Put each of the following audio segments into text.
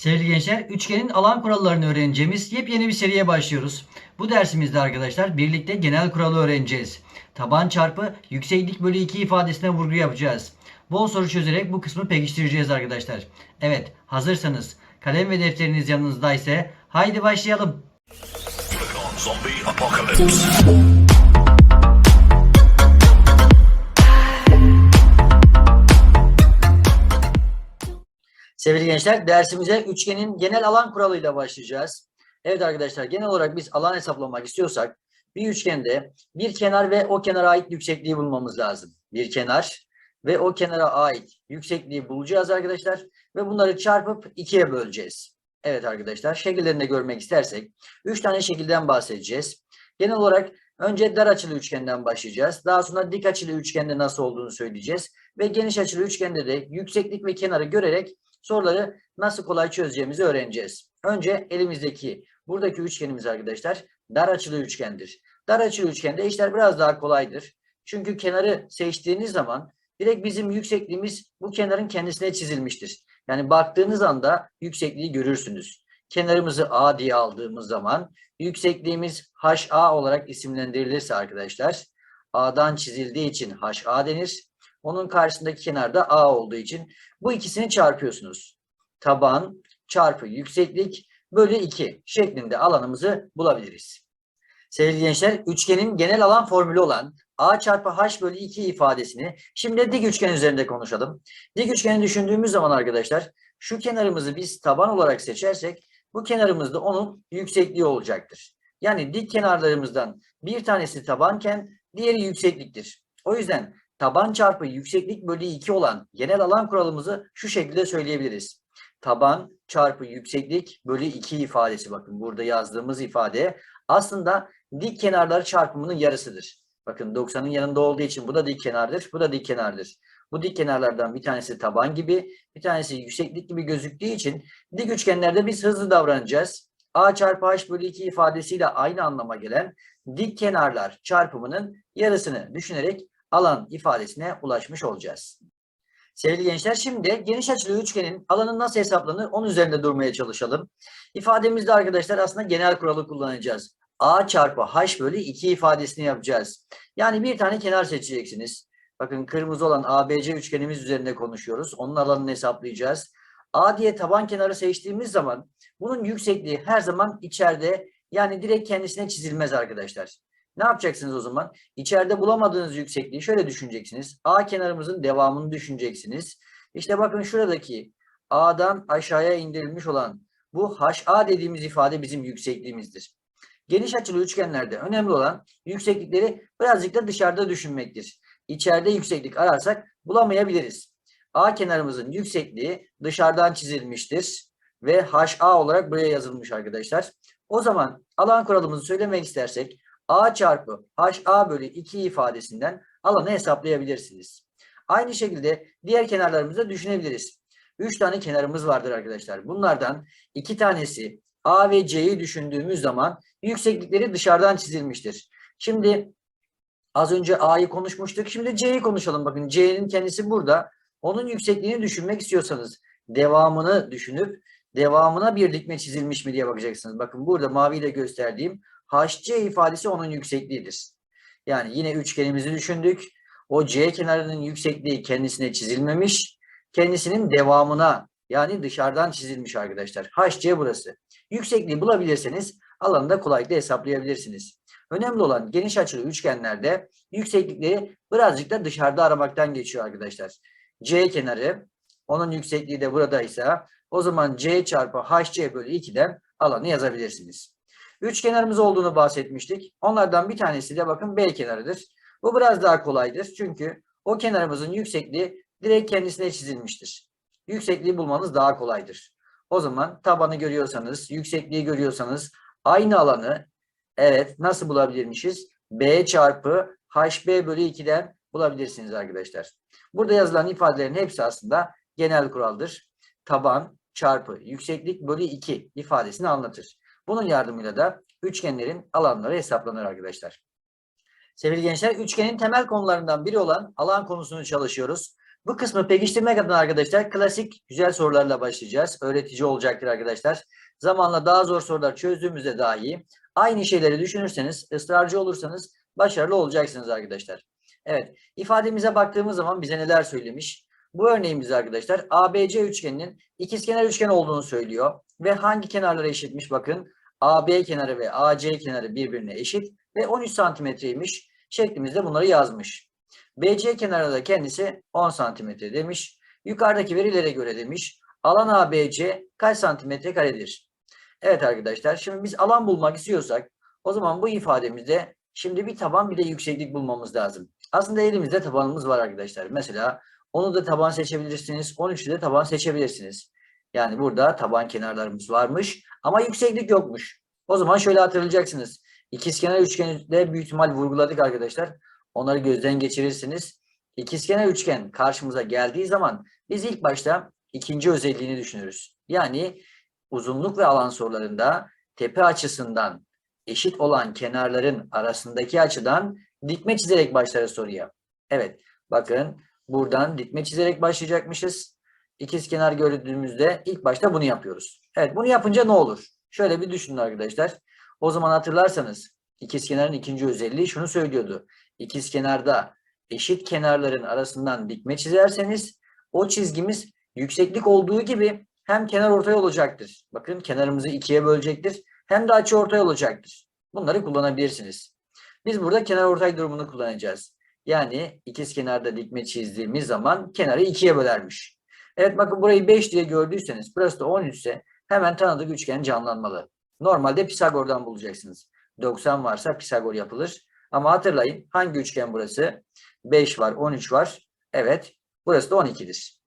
Sevgili gençler, üçgenin alan kurallarını öğreneceğimiz yepyeni bir seriye başlıyoruz. Bu dersimizde arkadaşlar birlikte genel kuralı öğreneceğiz. Taban çarpı yükseklik bölü 2 ifadesine vurgu yapacağız. Bol soru çözerek bu kısmı pekiştireceğiz arkadaşlar. Evet, hazırsanız kalem ve defteriniz yanınızda ise haydi başlayalım. Sevgili gençler, dersimize üçgenin genel alan kuralıyla başlayacağız. Evet arkadaşlar, genel olarak biz alan hesaplamak istiyorsak bir üçgende bir kenar ve o kenara ait yüksekliği bulmamız lazım. Bir kenar ve o kenara ait yüksekliği bulacağız arkadaşlar ve bunları çarpıp ikiye böleceğiz. Evet arkadaşlar, şekillerini de görmek istersek üç tane şekilden bahsedeceğiz. Genel olarak önce dar açılı üçgenden başlayacağız. Daha sonra dik açılı üçgende nasıl olduğunu söyleyeceğiz. Ve geniş açılı üçgende de yükseklik ve kenarı görerek soruları nasıl kolay çözeceğimizi öğreneceğiz. Önce elimizdeki buradaki üçgenimiz arkadaşlar dar açılı üçgendir. Dar açılı üçgende işler biraz daha kolaydır. Çünkü kenarı seçtiğiniz zaman direkt bizim yüksekliğimiz bu kenarın kendisine çizilmiştir. Yani baktığınız anda yüksekliği görürsünüz. Kenarımızı A diye aldığımız zaman yüksekliğimiz HA olarak isimlendirilirse arkadaşlar A'dan çizildiği için HA denir. Onun karşısındaki kenarda A olduğu için bu ikisini çarpıyorsunuz. Taban çarpı yükseklik bölü 2 şeklinde alanımızı bulabiliriz. Sevgili gençler, üçgenin genel alan formülü olan A çarpı H bölü 2 ifadesini şimdi dik üçgen üzerinde konuşalım. Dik üçgeni düşündüğümüz zaman arkadaşlar şu kenarımızı biz taban olarak seçersek bu kenarımız da onun yüksekliği olacaktır. Yani dik kenarlarımızdan bir tanesi tabanken diğeri yüksekliktir. O yüzden taban çarpı yükseklik bölü 2 olan genel alan kuralımızı şu şekilde söyleyebiliriz. Taban çarpı yükseklik bölü 2 ifadesi bakın burada yazdığımız ifade aslında dik kenarları çarpımının yarısıdır. Bakın 90'ın yanında olduğu için bu da dik kenardır, bu da dik kenardır. Bu dik kenarlardan bir tanesi taban gibi, bir tanesi yükseklik gibi gözüktüğü için dik üçgenlerde biz hızlı davranacağız. A çarpı H bölü 2 ifadesiyle aynı anlama gelen dik kenarlar çarpımının yarısını düşünerek alan ifadesine ulaşmış olacağız. Sevgili gençler şimdi geniş açılı üçgenin alanı nasıl hesaplanır onun üzerinde durmaya çalışalım. İfademizde arkadaşlar aslında genel kuralı kullanacağız. A çarpı H bölü 2 ifadesini yapacağız. Yani bir tane kenar seçeceksiniz. Bakın kırmızı olan ABC üçgenimiz üzerinde konuşuyoruz. Onun alanını hesaplayacağız. A diye taban kenarı seçtiğimiz zaman bunun yüksekliği her zaman içeride yani direkt kendisine çizilmez arkadaşlar. Ne yapacaksınız o zaman? İçeride bulamadığınız yüksekliği şöyle düşüneceksiniz. A kenarımızın devamını düşüneceksiniz. İşte bakın şuradaki A'dan aşağıya indirilmiş olan bu HA dediğimiz ifade bizim yüksekliğimizdir. Geniş açılı üçgenlerde önemli olan yükseklikleri birazcık da dışarıda düşünmektir. İçeride yükseklik ararsak bulamayabiliriz. A kenarımızın yüksekliği dışarıdan çizilmiştir ve HA olarak buraya yazılmış arkadaşlar. O zaman alan kuralımızı söylemek istersek A çarpı HA bölü 2 ifadesinden alanı hesaplayabilirsiniz. Aynı şekilde diğer kenarlarımızı düşünebiliriz. 3 tane kenarımız vardır arkadaşlar. Bunlardan 2 tanesi A ve C'yi düşündüğümüz zaman yükseklikleri dışarıdan çizilmiştir. Şimdi az önce A'yı konuşmuştuk. Şimdi C'yi konuşalım. Bakın C'nin kendisi burada. Onun yüksekliğini düşünmek istiyorsanız devamını düşünüp devamına bir dikme çizilmiş mi diye bakacaksınız. Bakın burada maviyle gösterdiğim HC ifadesi onun yüksekliğidir. Yani yine üçgenimizi düşündük. O C kenarının yüksekliği kendisine çizilmemiş. Kendisinin devamına yani dışarıdan çizilmiş arkadaşlar. HC burası. Yüksekliği bulabilirseniz alanı da kolaylıkla hesaplayabilirsiniz. Önemli olan geniş açılı üçgenlerde yükseklikleri birazcık da dışarıda aramaktan geçiyor arkadaşlar. C kenarı onun yüksekliği de buradaysa o zaman C çarpı HC bölü 2'den alanı yazabilirsiniz. Üç kenarımız olduğunu bahsetmiştik. Onlardan bir tanesi de bakın B kenarıdır. Bu biraz daha kolaydır. Çünkü o kenarımızın yüksekliği direkt kendisine çizilmiştir. Yüksekliği bulmanız daha kolaydır. O zaman tabanı görüyorsanız, yüksekliği görüyorsanız aynı alanı evet nasıl bulabilirmişiz? B çarpı HB bölü 2'den bulabilirsiniz arkadaşlar. Burada yazılan ifadelerin hepsi aslında genel kuraldır. Taban çarpı yükseklik bölü 2 ifadesini anlatır. Bunun yardımıyla da üçgenlerin alanları hesaplanır arkadaşlar. Sevgili gençler, üçgenin temel konularından biri olan alan konusunu çalışıyoruz. Bu kısmı pekiştirmek adına arkadaşlar klasik güzel sorularla başlayacağız. Öğretici olacaktır arkadaşlar. Zamanla daha zor sorular çözdüğümüzde dahi aynı şeyleri düşünürseniz, ısrarcı olursanız başarılı olacaksınız arkadaşlar. Evet, ifademize baktığımız zaman bize neler söylemiş? Bu örneğimizde arkadaşlar ABC üçgeninin ikizkenar üçgen olduğunu söylüyor. Ve hangi kenarlara eşitmiş bakın. AB kenarı ve AC kenarı birbirine eşit ve 13 santimetreymiş şeklimizde bunları yazmış. BC kenarı da kendisi 10 santimetre demiş. Yukarıdaki verilere göre demiş. Alan ABC kaç santimetre karedir? Evet arkadaşlar şimdi biz alan bulmak istiyorsak o zaman bu ifademizde şimdi bir taban bir de yükseklik bulmamız lazım. Aslında elimizde tabanımız var arkadaşlar. Mesela onu da taban seçebilirsiniz. 13'ü de taban seçebilirsiniz. Yani burada taban kenarlarımız varmış ama yükseklik yokmuş. O zaman şöyle hatırlayacaksınız. İkizkenar üçgende büyük ihtimal vurguladık arkadaşlar. Onları gözden geçirirsiniz. İkizkenar üçgen karşımıza geldiği zaman biz ilk başta ikinci özelliğini düşünürüz. Yani uzunluk ve alan sorularında tepe açısından eşit olan kenarların arasındaki açıdan dikme çizerek başlarız soruya. Evet bakın buradan dikme çizerek başlayacakmışız. İkizkenar gördüğümüzde ilk başta bunu yapıyoruz. Evet bunu yapınca ne olur? Şöyle bir düşünün arkadaşlar. O zaman hatırlarsanız ikizkenarın ikinci özelliği şunu söylüyordu. İkizkenarda eşit kenarların arasından dikme çizerseniz o çizgimiz yükseklik olduğu gibi hem kenar ortay olacaktır. Bakın kenarımızı ikiye bölecektir. Hem de açı ortay olacaktır. Bunları kullanabilirsiniz. Biz burada kenar ortay durumunu kullanacağız. Yani ikizkenarda dikme çizdiğimiz zaman kenarı ikiye bölermiş. Evet bakın burayı 5 diye gördüyseniz burası da 13 ise hemen tanıdık üçgen canlanmalı. Normalde Pisagor'dan bulacaksınız. 90 varsa Pisagor yapılır. Ama hatırlayın hangi üçgen burası? 5 var, 13 var. Evet, burası da 12'dir.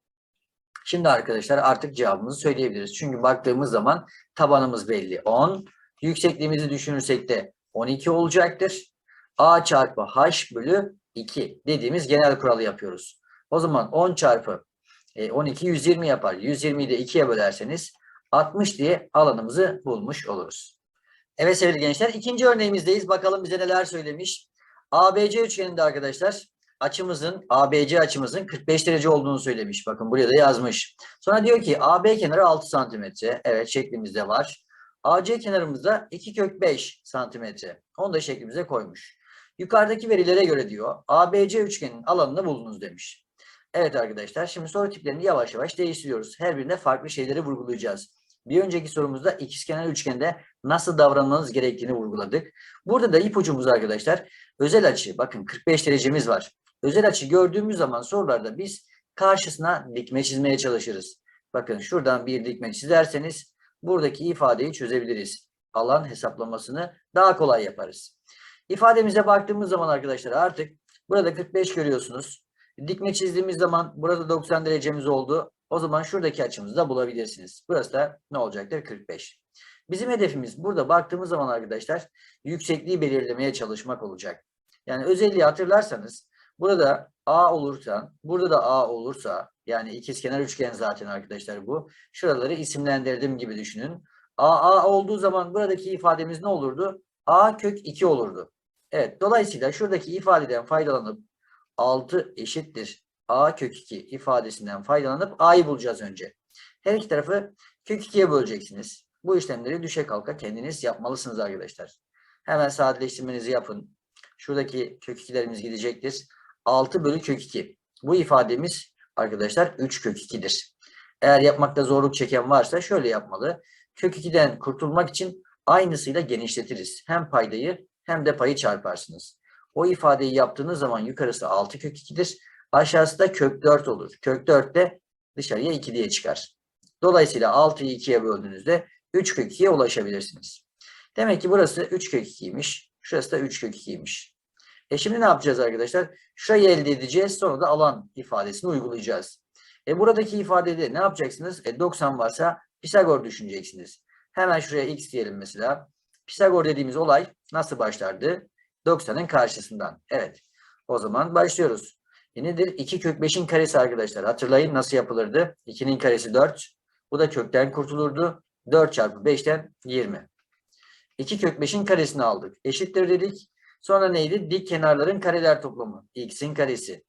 Şimdi arkadaşlar artık cevabımızı söyleyebiliriz. Çünkü baktığımız zaman tabanımız belli 10. Yüksekliğimizi düşünürsek de 12 olacaktır. A çarpı H bölü 2 dediğimiz genel kuralı yapıyoruz. O zaman 10 çarpı 12 120 yapar. 120'yi de 2'ye bölerseniz 60 diye alanımızı bulmuş oluruz. Evet sevgili gençler ikinci örneğimizdeyiz. Bakalım bize neler söylemiş. ABC üçgeninde arkadaşlar açımızın ABC açımızın 45 derece olduğunu söylemiş. Bakın buraya da yazmış. Sonra diyor ki AB kenarı 6 santimetre. Evet şeklimizde var. AC kenarımızda 2 kök 5 santimetre. Onu da şeklimize koymuş. Yukarıdaki verilere göre diyor ABC üçgenin alanını buldunuz demiş. Evet arkadaşlar şimdi soru tiplerini yavaş yavaş değiştiriyoruz. Her birinde farklı şeyleri vurgulayacağız. Bir önceki sorumuzda ikizkenar üçgende nasıl davranmanız gerektiğini vurguladık. Burada da ipucumuz arkadaşlar özel açı bakın 45 derecemiz var. Özel açı gördüğümüz zaman sorularda biz karşısına dikme çizmeye çalışırız. Bakın şuradan bir dikme çizerseniz buradaki ifadeyi çözebiliriz. Alan hesaplamasını daha kolay yaparız. İfademize baktığımız zaman arkadaşlar artık burada 45 görüyorsunuz. Dikme çizdiğimiz zaman burada 90 derecemiz oldu. O zaman şuradaki açımızı da bulabilirsiniz. Burası da ne olacaktır? 45. Bizim hedefimiz burada baktığımız zaman arkadaşlar yüksekliği belirlemeye çalışmak olacak. Yani özelliği hatırlarsanız burada A olursa, burada da A olursa yani ikizkenar üçgen zaten arkadaşlar bu. Şuraları isimlendirdim gibi düşünün. A, A olduğu zaman buradaki ifademiz ne olurdu? A kök 2 olurdu. Evet dolayısıyla şuradaki ifadeden faydalanıp 6 eşittir a kök 2 ifadesinden faydalanıp a'yı bulacağız önce. Her iki tarafı kök 2'ye böleceksiniz. Bu işlemleri düşe kalka kendiniz yapmalısınız arkadaşlar. Hemen sadeleştirmenizi yapın. Şuradaki kök 2'lerimiz gidecektir. 6 bölü kök 2. Bu ifademiz arkadaşlar 3 kök 2'dir. Eğer yapmakta zorluk çeken varsa şöyle yapmalı. Kök 2'den kurtulmak için aynısıyla genişletiriz. Hem paydayı hem de payı çarparsınız. O ifadeyi yaptığınız zaman yukarısı 6 kök 2'dir. Aşağısı da kök 4 olur. Kök 4 de dışarıya 2 diye çıkar. Dolayısıyla 6'yı 2'ye böldüğünüzde 3 kök 2'ye ulaşabilirsiniz. Demek ki burası 3 kök 2'ymiş. Şurası da 3 kök 2'ymiş. E şimdi ne yapacağız arkadaşlar? Şurayı elde edeceğiz. Sonra da alan ifadesini uygulayacağız. E buradaki ifadede ne yapacaksınız? E 90 varsa Pisagor düşüneceksiniz. Hemen şuraya x diyelim mesela. Pisagor dediğimiz olay nasıl başlardı? 90'ın karşısından. Evet. O zaman başlıyoruz. E nedir? 2 kök 5'in karesi arkadaşlar. Hatırlayın nasıl yapılırdı? 2'nin karesi 4. Bu da kökten kurtulurdu. 4 çarpı 5'ten 20. 2 kök 5'in karesini aldık. Eşittir dedik. Sonra neydi? Dik kenarların kareler toplamı. X'in karesi.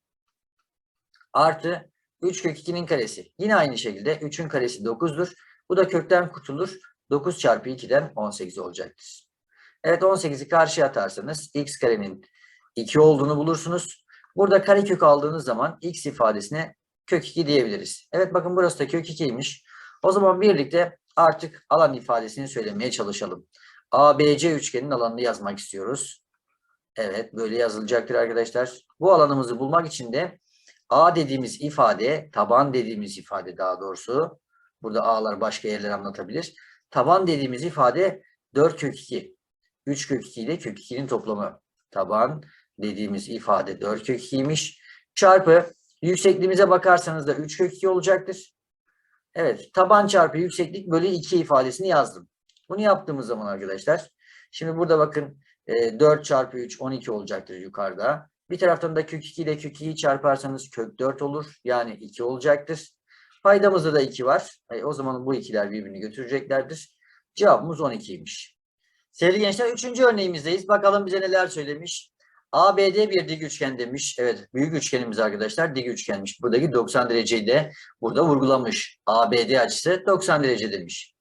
Artı 3 kök 2'nin karesi. Yine aynı şekilde 3'ün karesi 9'dur. Bu da kökten kurtulur. 9 çarpı 2'den 18 olacaktır. Evet 18'i karşıya atarsanız x karenin 2 olduğunu bulursunuz. Burada karekök aldığınız zaman x ifadesine kök 2 diyebiliriz. Evet bakın burası da kök 2'ymiş. O zaman birlikte artık alan ifadesini söylemeye çalışalım. ABC üçgenin alanını yazmak istiyoruz. Evet böyle yazılacaktır arkadaşlar. Bu alanımızı bulmak için de A dediğimiz ifade, taban dediğimiz ifade daha doğrusu. Burada A'lar başka yerler anlatabilir. Taban dediğimiz ifade 4 kök 2. 3 kök 2 ile kök 2'nin toplamı. Taban dediğimiz ifade 4 kök 2'ymiş. Çarpı yüksekliğimize bakarsanız da 3 kök 2 olacaktır. Evet taban çarpı yükseklik bölü 2 ifadesini yazdım. Bunu yaptığımız zaman arkadaşlar. Şimdi burada bakın e, 4 çarpı 3 12 olacaktır yukarıda. Bir taraftan da kök 2 ile kök 2'yi çarparsanız kök 4 olur. Yani 2 olacaktır. Paydamızda da 2 var. E, o zaman bu ikiler birbirini götüreceklerdir. Cevabımız 12'ymiş. Sevgili gençler 3. örneğimizdeyiz. Bakalım bize neler söylemiş. ABD bir dik üçgen demiş. Evet büyük üçgenimiz arkadaşlar dik üçgenmiş. Buradaki 90 dereceyi de burada vurgulamış. ABD açısı 90 derece demiş.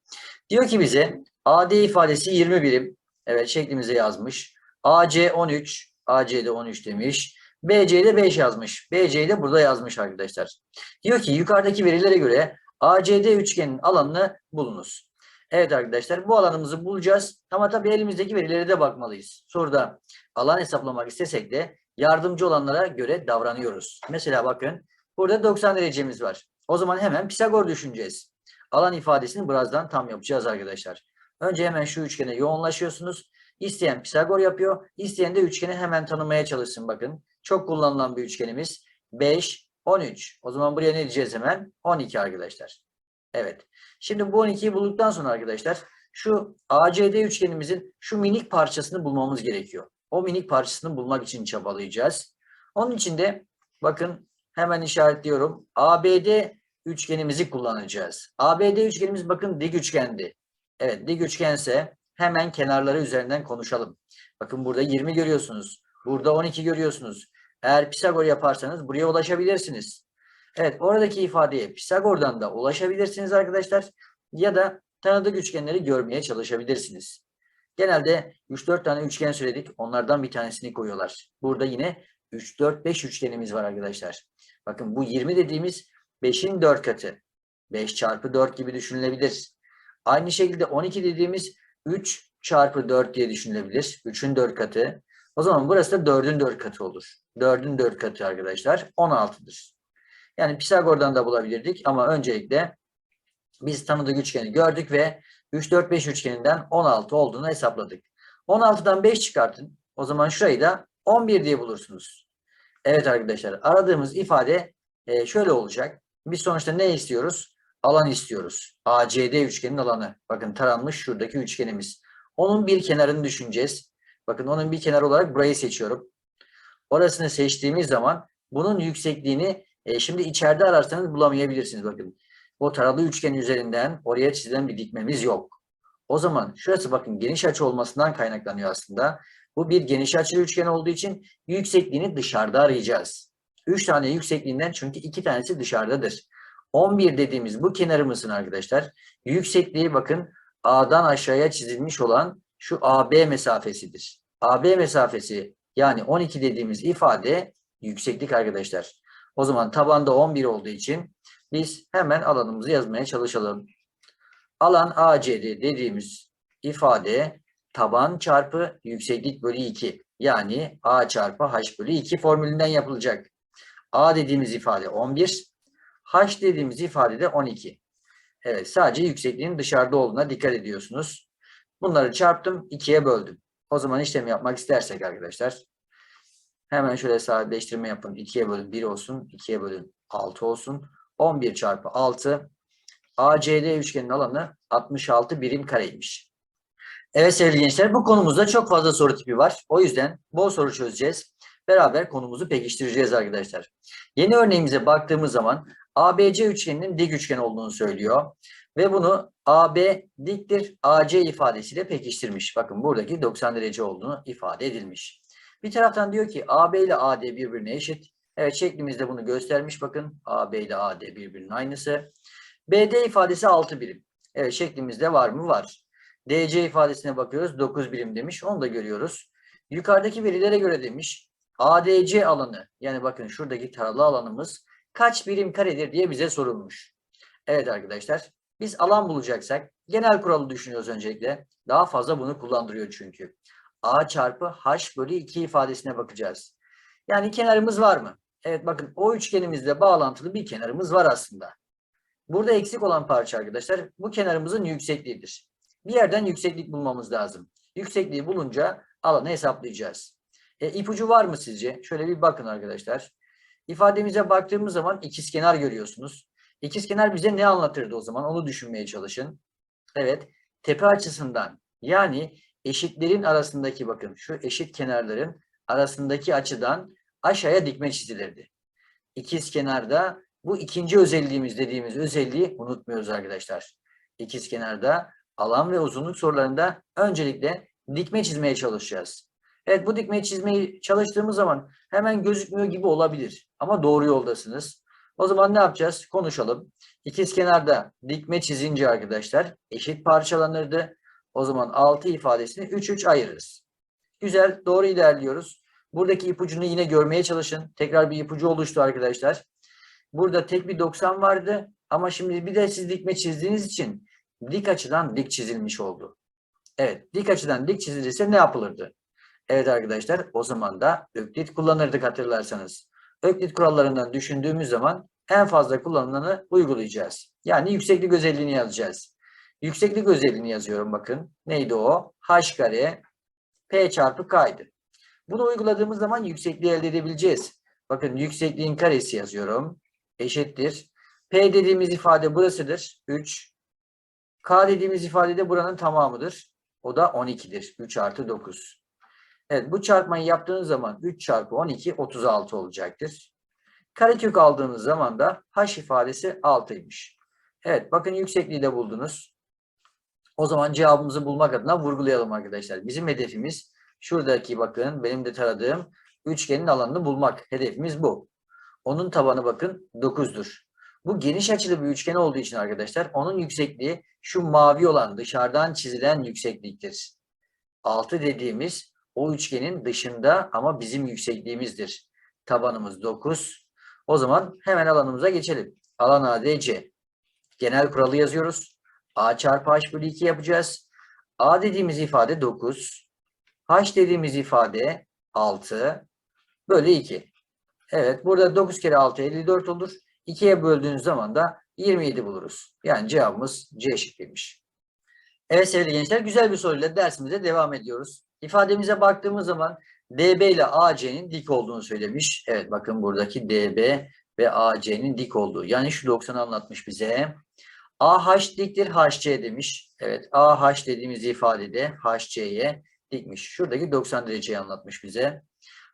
Diyor ki bize AD ifadesi 20 birim. Evet şeklimize yazmış. AC 13. AC'de 13 demiş. BC'de 5 yazmış. BC'yi de burada yazmış arkadaşlar. Diyor ki yukarıdaki verilere göre ACD üçgenin alanını bulunuz. Evet arkadaşlar bu alanımızı bulacağız. Ama tabii elimizdeki verilere de bakmalıyız. Soruda alan hesaplamak istesek de yardımcı olanlara göre davranıyoruz. Mesela bakın burada 90 derecemiz var. O zaman hemen Pisagor düşüneceğiz. Alan ifadesini birazdan tam yapacağız arkadaşlar. Önce hemen şu üçgene yoğunlaşıyorsunuz. İsteyen Pisagor yapıyor. İsteyen de üçgeni hemen tanımaya çalışsın bakın. Çok kullanılan bir üçgenimiz. 5, 13. O zaman buraya ne diyeceğiz hemen? 12 arkadaşlar. Evet. Şimdi bu 12'yi bulduktan sonra arkadaşlar şu ACD üçgenimizin şu minik parçasını bulmamız gerekiyor. O minik parçasını bulmak için çabalayacağız. Onun için de bakın hemen işaretliyorum. ABD üçgenimizi kullanacağız. ABD üçgenimiz bakın dik üçgendi. Evet dik üçgense hemen kenarları üzerinden konuşalım. Bakın burada 20 görüyorsunuz. Burada 12 görüyorsunuz. Eğer Pisagor yaparsanız buraya ulaşabilirsiniz. Evet oradaki ifadeye Pisagor'dan da ulaşabilirsiniz arkadaşlar. Ya da tanıdık üçgenleri görmeye çalışabilirsiniz. Genelde 3-4 tane üçgen söyledik. Onlardan bir tanesini koyuyorlar. Burada yine 3-4-5 üçgenimiz var arkadaşlar. Bakın bu 20 dediğimiz 5'in 4 katı. 5 çarpı 4 gibi düşünülebilir. Aynı şekilde 12 dediğimiz 3 çarpı 4 diye düşünülebilir. 3'ün 4 katı. O zaman burası da 4'ün 4 katı olur. 4'ün 4 katı arkadaşlar 16'dır. Yani Pisagor'dan da bulabilirdik ama öncelikle biz tanıdık üçgeni gördük ve 3, 4, 5 üçgeninden 16 olduğunu hesapladık. 16'dan 5 çıkartın. O zaman şurayı da 11 diye bulursunuz. Evet arkadaşlar aradığımız ifade e, şöyle olacak. Biz sonuçta ne istiyoruz? Alan istiyoruz. ACD üçgenin alanı. Bakın taranmış şuradaki üçgenimiz. Onun bir kenarını düşüneceğiz. Bakın onun bir kenarı olarak burayı seçiyorum. Orasını seçtiğimiz zaman bunun yüksekliğini e, şimdi içeride ararsanız bulamayabilirsiniz. Bakın o taralı üçgen üzerinden oraya çizilen bir dikmemiz yok. O zaman şurası bakın geniş açı olmasından kaynaklanıyor aslında. Bu bir geniş açılı üçgen olduğu için yüksekliğini dışarıda arayacağız. 3 tane yüksekliğinden çünkü 2 tanesi dışarıdadır. 11 dediğimiz bu kenarımızın arkadaşlar yüksekliği bakın A'dan aşağıya çizilmiş olan şu AB mesafesidir. AB mesafesi yani 12 dediğimiz ifade yükseklik arkadaşlar. O zaman tabanda 11 olduğu için biz hemen alanımızı yazmaya çalışalım. Alan ACD dediğimiz ifade taban çarpı yükseklik bölü 2. Yani A çarpı H bölü 2 formülünden yapılacak. A dediğimiz ifade 11. H dediğimiz ifade de 12. Evet sadece yüksekliğin dışarıda olduğuna dikkat ediyorsunuz. Bunları çarptım 2'ye böldüm. O zaman işlem yapmak istersek arkadaşlar hemen şöyle sadeleştirme yapın. 2'ye bölün 1 olsun. 2'ye bölün 6 olsun. 11 çarpı 6 ACD üçgenin alanı 66 birim kareymiş. Evet sevgili gençler bu konumuzda çok fazla soru tipi var. O yüzden bol soru çözeceğiz. Beraber konumuzu pekiştireceğiz arkadaşlar. Yeni örneğimize baktığımız zaman ABC üçgeninin dik üçgen olduğunu söylüyor. Ve bunu AB diktir AC ifadesiyle pekiştirmiş. Bakın buradaki 90 derece olduğunu ifade edilmiş. Bir taraftan diyor ki AB ile AD birbirine eşit. Evet şeklimizde bunu göstermiş bakın. AB ile AD birbirinin aynısı. BD ifadesi 6 birim. Evet şeklimizde var mı? Var. DC ifadesine bakıyoruz. 9 birim demiş. Onu da görüyoruz. Yukarıdaki verilere göre demiş. ADC alanı yani bakın şuradaki taralı alanımız kaç birim karedir diye bize sorulmuş. Evet arkadaşlar biz alan bulacaksak genel kuralı düşünüyoruz öncelikle. Daha fazla bunu kullandırıyor çünkü. A çarpı H bölü 2 ifadesine bakacağız. Yani kenarımız var mı? Evet bakın o üçgenimizle bağlantılı bir kenarımız var aslında. Burada eksik olan parça arkadaşlar bu kenarımızın yüksekliğidir. Bir yerden yükseklik bulmamız lazım. Yüksekliği bulunca alanı hesaplayacağız. E, ipucu var mı sizce? Şöyle bir bakın arkadaşlar. İfademize baktığımız zaman ikizkenar görüyorsunuz. İkizkenar bize ne anlatırdı o zaman? Onu düşünmeye çalışın. Evet, tepe açısından yani eşitlerin arasındaki bakın şu eşit kenarların arasındaki açıdan aşağıya dikme çizilirdi. İkizkenarda bu ikinci özelliğimiz dediğimiz özelliği unutmuyoruz arkadaşlar. İkizkenarda alan ve uzunluk sorularında öncelikle dikme çizmeye çalışacağız. Evet bu dikmeyi çizmeyi çalıştığımız zaman hemen gözükmüyor gibi olabilir ama doğru yoldasınız. O zaman ne yapacağız? Konuşalım. İkizkenarda dikme çizince arkadaşlar eşit parçalanırdı. O zaman 6 ifadesini 3 3 ayırırız. Güzel, doğru ilerliyoruz. Buradaki ipucunu yine görmeye çalışın. Tekrar bir ipucu oluştu arkadaşlar. Burada tek bir 90 vardı ama şimdi bir de siz dikme çizdiğiniz için dik açıdan dik çizilmiş oldu. Evet, dik açıdan dik çizilirse ne yapılırdı? Evet arkadaşlar, o zaman da öklit kullanırdık hatırlarsanız. Öklit kurallarından düşündüğümüz zaman en fazla kullanılanı uygulayacağız. Yani yükseklik özelliğini yazacağız. Yükseklik özelliğini yazıyorum bakın. Neydi o? H kare P çarpı K'ydı. Bunu uyguladığımız zaman yüksekliği elde edebileceğiz. Bakın yüksekliğin karesi yazıyorum. Eşittir. P dediğimiz ifade burasıdır. 3. K dediğimiz ifade de buranın tamamıdır. O da 12'dir. 3 artı 9. Evet bu çarpmayı yaptığınız zaman 3 çarpı 12 36 olacaktır. Karekök aldığınız zaman da H ifadesi 6'ymış. Evet bakın yüksekliği de buldunuz. O zaman cevabımızı bulmak adına vurgulayalım arkadaşlar. Bizim hedefimiz şuradaki bakın benim de taradığım üçgenin alanını bulmak. Hedefimiz bu. Onun tabanı bakın 9'dur. Bu geniş açılı bir üçgen olduğu için arkadaşlar onun yüksekliği şu mavi olan dışarıdan çizilen yüksekliktir. 6 dediğimiz o üçgenin dışında ama bizim yüksekliğimizdir. Tabanımız 9. O zaman hemen alanımıza geçelim. Alan ADC. Genel kuralı yazıyoruz. A çarpı H bölü 2 yapacağız. A dediğimiz ifade 9. H dediğimiz ifade 6 bölü 2. Evet burada 9 kere 6 54 olur. 2'ye böldüğünüz zaman da 27 buluruz. Yani cevabımız C şıkkıymış. Evet sevgili gençler güzel bir soruyla dersimize devam ediyoruz. İfademize baktığımız zaman DB ile AC'nin dik olduğunu söylemiş. Evet bakın buradaki DB ve AC'nin dik olduğu. Yani şu 90'ı anlatmış bize. AH diktir HC demiş. Evet AH dediğimiz ifadede HC'ye dikmiş. Şuradaki 90 dereceyi anlatmış bize.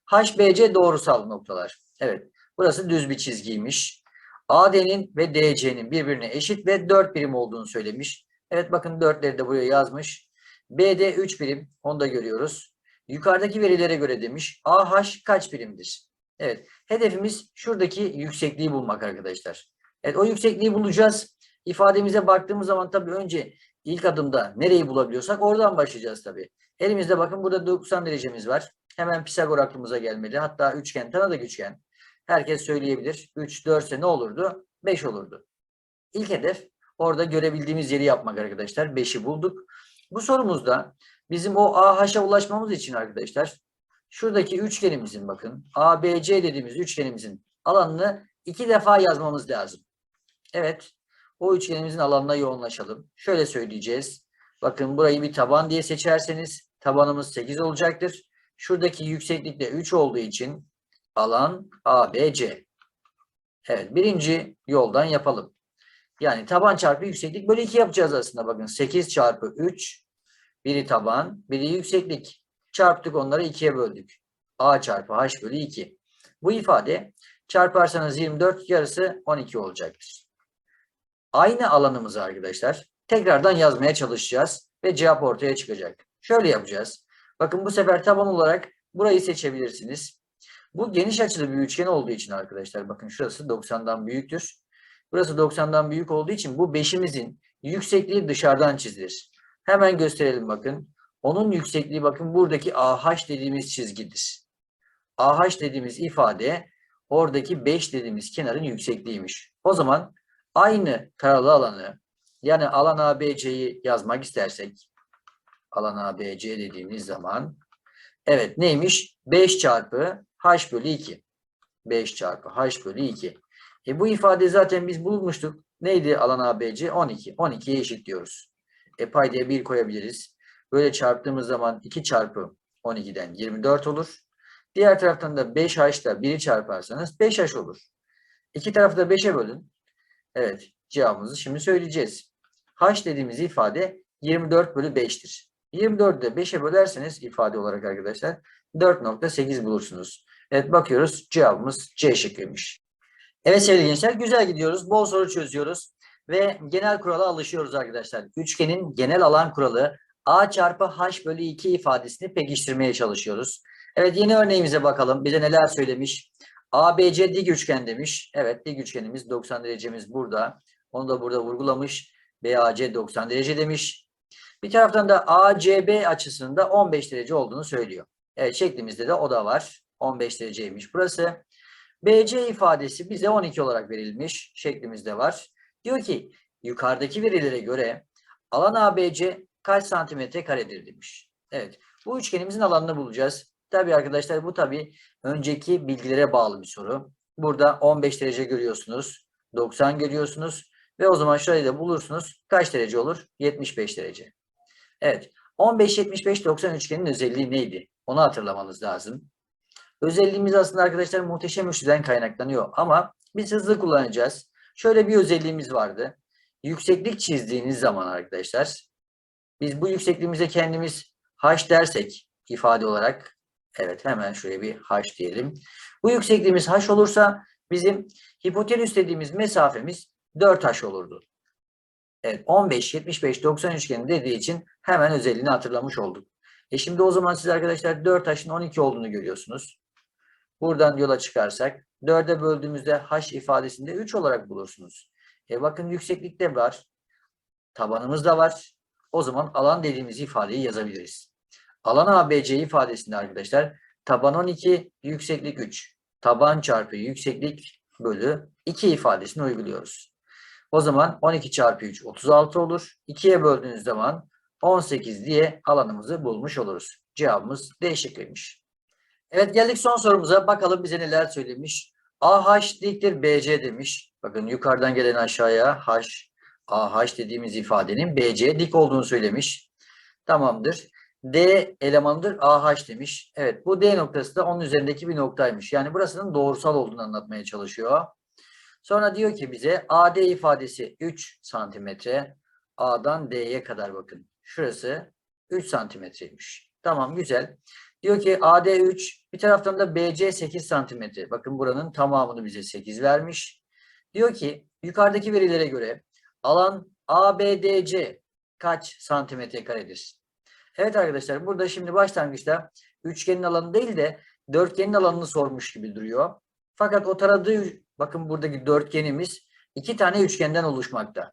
HBC doğrusal noktalar. Evet burası düz bir çizgiymiş. AD'nin ve DC'nin birbirine eşit ve 4 birim olduğunu söylemiş. Evet bakın 4'leri de buraya yazmış. BD 3 birim. Onu da görüyoruz. Yukarıdaki verilere göre demiş. AH kaç birimdir? Evet. Hedefimiz şuradaki yüksekliği bulmak arkadaşlar. Evet o yüksekliği bulacağız. İfademize baktığımız zaman tabii önce ilk adımda nereyi bulabiliyorsak oradan başlayacağız tabii. Elimizde bakın burada 90 derecemiz var. Hemen Pisagor aklımıza gelmedi. Hatta üçgen tanıdık üçgen. Herkes söyleyebilir. 3, 4 ise ne olurdu? 5 olurdu. İlk hedef orada görebildiğimiz yeri yapmak arkadaşlar. 5'i bulduk. Bu sorumuzda bizim o AH'a ulaşmamız için arkadaşlar şuradaki üçgenimizin bakın ABC dediğimiz üçgenimizin alanını iki defa yazmamız lazım. Evet. O üçgenimizin alanına yoğunlaşalım. Şöyle söyleyeceğiz. Bakın burayı bir taban diye seçerseniz tabanımız 8 olacaktır. Şuradaki yükseklik de 3 olduğu için alan ABC. Evet birinci yoldan yapalım. Yani taban çarpı yükseklik bölü 2 yapacağız aslında. Bakın 8 çarpı 3 biri taban biri yükseklik. Çarptık onları 2'ye böldük. A çarpı H bölü 2. Bu ifade çarparsanız 24 yarısı 12 olacaktır. Aynı alanımızı arkadaşlar tekrardan yazmaya çalışacağız ve cevap ortaya çıkacak. Şöyle yapacağız. Bakın bu sefer taban olarak burayı seçebilirsiniz. Bu geniş açılı bir üçgen olduğu için arkadaşlar bakın şurası 90'dan büyüktür. Burası 90'dan büyük olduğu için bu beşimizin yüksekliği dışarıdan çizilir. Hemen gösterelim bakın. Onun yüksekliği bakın buradaki AH dediğimiz çizgidir. AH dediğimiz ifade oradaki 5 dediğimiz kenarın yüksekliğiymiş. O zaman aynı taralı alanı yani alan ABC'yi yazmak istersek alan ABC dediğimiz zaman evet neymiş? 5 çarpı H bölü 2. 5 çarpı H bölü 2. E bu ifade zaten biz bulmuştuk. Neydi alan ABC? 12. 12'ye eşit diyoruz. E paydaya 1 koyabiliriz. Böyle çarptığımız zaman 2 çarpı 12'den 24 olur. Diğer taraftan da 5H'da 1'i çarparsanız 5H olur. İki tarafı da 5'e bölün. Evet cevabımızı şimdi söyleyeceğiz. H dediğimiz ifade 24 bölü 5'tir. 24'ü de 5'e bölerseniz ifade olarak arkadaşlar 4.8 bulursunuz. Evet bakıyoruz cevabımız C şıkkıymış. Evet sevgili gençler güzel gidiyoruz. Bol soru çözüyoruz. Ve genel kurala alışıyoruz arkadaşlar. Üçgenin genel alan kuralı A çarpı H bölü 2 ifadesini pekiştirmeye çalışıyoruz. Evet yeni örneğimize bakalım. Bize neler söylemiş? ABC dik üçgen demiş. Evet dik üçgenimiz 90 derecemiz burada. Onu da burada vurgulamış. BAC 90 derece demiş. Bir taraftan da ACB açısında 15 derece olduğunu söylüyor. Evet şeklimizde de o da var. 15 dereceymiş burası. BC ifadesi bize 12 olarak verilmiş. Şeklimizde var. Diyor ki yukarıdaki verilere göre alan ABC kaç santimetre karedir demiş. Evet bu üçgenimizin alanını bulacağız. Tabii arkadaşlar bu tabii önceki bilgilere bağlı bir soru. Burada 15 derece görüyorsunuz. 90 görüyorsunuz. Ve o zaman şurayı da bulursunuz. Kaç derece olur? 75 derece. Evet. 15, 75, 90 üçgenin özelliği neydi? Onu hatırlamanız lazım. Özelliğimiz aslında arkadaşlar muhteşem üçlüden kaynaklanıyor. Ama biz hızlı kullanacağız. Şöyle bir özelliğimiz vardı. Yükseklik çizdiğiniz zaman arkadaşlar biz bu yüksekliğimize kendimiz h dersek ifade olarak evet hemen şuraya bir h diyelim. Bu yüksekliğimiz h olursa bizim hipotenüs dediğimiz mesafemiz 4h olurdu. Evet 15, 75, 90 üçgeni dediği için hemen özelliğini hatırlamış olduk. E şimdi o zaman siz arkadaşlar 4h'ın 12 olduğunu görüyorsunuz. Buradan yola çıkarsak 4'e böldüğümüzde h ifadesinde 3 olarak bulursunuz. E bakın yükseklikte var. Tabanımız da var. O zaman alan dediğimiz ifadeyi yazabiliriz. Alan ABC ifadesinde arkadaşlar taban 12, yükseklik 3. Taban çarpı yükseklik bölü 2 ifadesini uyguluyoruz. O zaman 12 çarpı 3 36 olur. 2'ye böldüğünüz zaman 18 diye alanımızı bulmuş oluruz. Cevabımız D. Evet geldik son sorumuza. Bakalım bize neler söylemiş. AH diktir BC demiş. Bakın yukarıdan gelen aşağıya H, AH dediğimiz ifadenin BC dik olduğunu söylemiş. Tamamdır. D elemanıdır AH demiş. Evet bu D noktası da onun üzerindeki bir noktaymış. Yani burasının doğrusal olduğunu anlatmaya çalışıyor. Sonra diyor ki bize AD ifadesi 3 santimetre. A'dan D'ye kadar bakın. Şurası 3 santimetreymiş. Tamam güzel. Diyor ki AD 3 bir taraftan da BC 8 santimetre. Bakın buranın tamamını bize 8 vermiş. Diyor ki yukarıdaki verilere göre alan ABDC kaç santimetre karedir? Evet arkadaşlar burada şimdi başlangıçta üçgenin alanı değil de dörtgenin alanını sormuş gibi duruyor. Fakat o taradığı bakın buradaki dörtgenimiz iki tane üçgenden oluşmakta.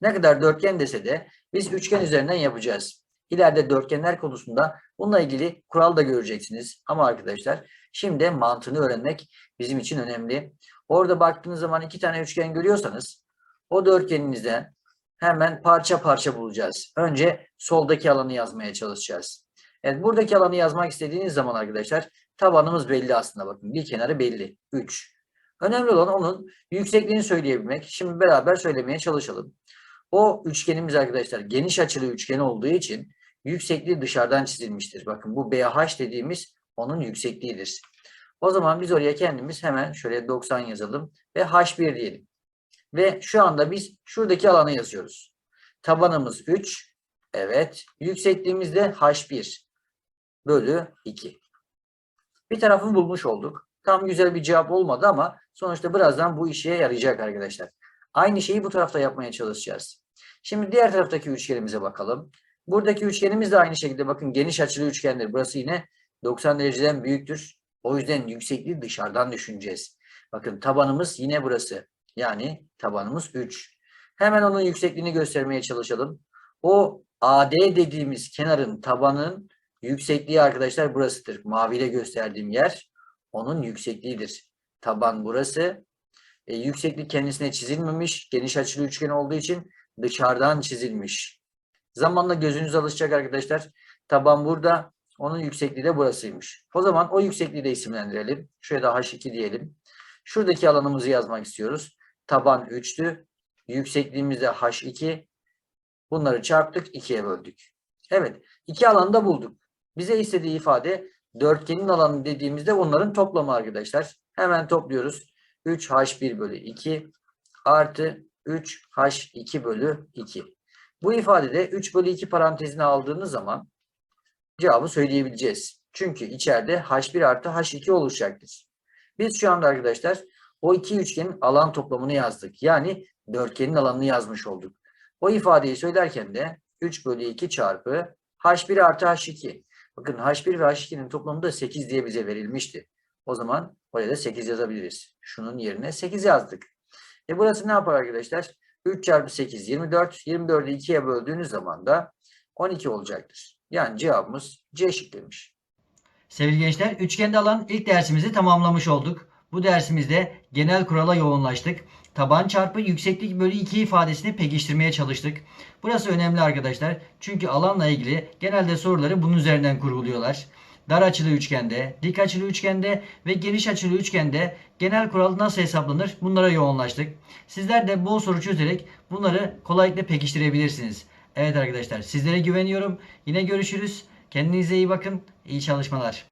Ne kadar dörtgen dese de biz üçgen üzerinden yapacağız. İleride dörtgenler konusunda bununla ilgili kural da göreceksiniz. Ama arkadaşlar şimdi mantığını öğrenmek bizim için önemli. Orada baktığınız zaman iki tane üçgen görüyorsanız o dörtgeninizden hemen parça parça bulacağız. Önce soldaki alanı yazmaya çalışacağız. Evet buradaki alanı yazmak istediğiniz zaman arkadaşlar tabanımız belli aslında bakın. Bir kenarı belli. 3. Önemli olan onun yüksekliğini söyleyebilmek. Şimdi beraber söylemeye çalışalım. O üçgenimiz arkadaşlar geniş açılı üçgen olduğu için yüksekliği dışarıdan çizilmiştir. Bakın bu BH dediğimiz onun yüksekliğidir. O zaman biz oraya kendimiz hemen şöyle 90 yazalım ve H1 diyelim. Ve şu anda biz şuradaki alanı yazıyoruz. Tabanımız 3. Evet. Yüksekliğimiz de H1 bölü 2. Bir tarafını bulmuş olduk. Tam güzel bir cevap olmadı ama sonuçta birazdan bu işe yarayacak arkadaşlar. Aynı şeyi bu tarafta yapmaya çalışacağız. Şimdi diğer taraftaki üçgenimize bakalım. Buradaki üçgenimiz de aynı şekilde bakın geniş açılı üçgendir. Burası yine 90 dereceden büyüktür. O yüzden yüksekliği dışarıdan düşüneceğiz. Bakın tabanımız yine burası. Yani tabanımız 3. Hemen onun yüksekliğini göstermeye çalışalım. O AD dediğimiz kenarın tabanın yüksekliği arkadaşlar burasıdır. Maviyle gösterdiğim yer onun yüksekliğidir. Taban burası. E, yükseklik kendisine çizilmemiş. Geniş açılı üçgen olduğu için dışarıdan çizilmiş. Zamanla gözünüz alışacak arkadaşlar. Taban burada. Onun yüksekliği de burasıymış. O zaman o yüksekliği de isimlendirelim. Şuraya da H2 diyelim. Şuradaki alanımızı yazmak istiyoruz. Taban 3'tü. Yüksekliğimiz de H2. Bunları çarptık, 2'ye böldük. Evet, iki alanı da bulduk. Bize istediği ifade dörtgenin alanı dediğimizde onların toplamı arkadaşlar. Hemen topluyoruz. 3H1 bölü 2 artı 3H2 bölü 2. Bu ifadede 3 bölü 2 parantezine aldığınız zaman cevabı söyleyebileceğiz. Çünkü içeride H1 artı H2 oluşacaktır. Biz şu anda arkadaşlar o iki üçgenin alan toplamını yazdık. Yani dörtgenin alanını yazmış olduk. O ifadeyi söylerken de 3 bölü 2 çarpı H1 artı H2. Bakın H1 ve H2'nin toplamı da 8 diye bize verilmişti. O zaman oraya da 8 yazabiliriz. Şunun yerine 8 yazdık. E burası ne yapar arkadaşlar? 3 çarpı 8 24. 24'ü 2'ye böldüğünüz zaman da 12 olacaktır. Yani cevabımız C şıkkıymış. Sevgili gençler, üçgende alan ilk dersimizi tamamlamış olduk. Bu dersimizde genel kurala yoğunlaştık. Taban çarpı yükseklik bölü 2 ifadesini pekiştirmeye çalıştık. Burası önemli arkadaşlar. Çünkü alanla ilgili genelde soruları bunun üzerinden kurguluyorlar. Dar açılı üçgende, dik açılı üçgende ve geniş açılı üçgende genel kural nasıl hesaplanır bunlara yoğunlaştık. Sizler de bol soru çözerek bunları kolaylıkla pekiştirebilirsiniz. Evet arkadaşlar sizlere güveniyorum. Yine görüşürüz. Kendinize iyi bakın. İyi çalışmalar.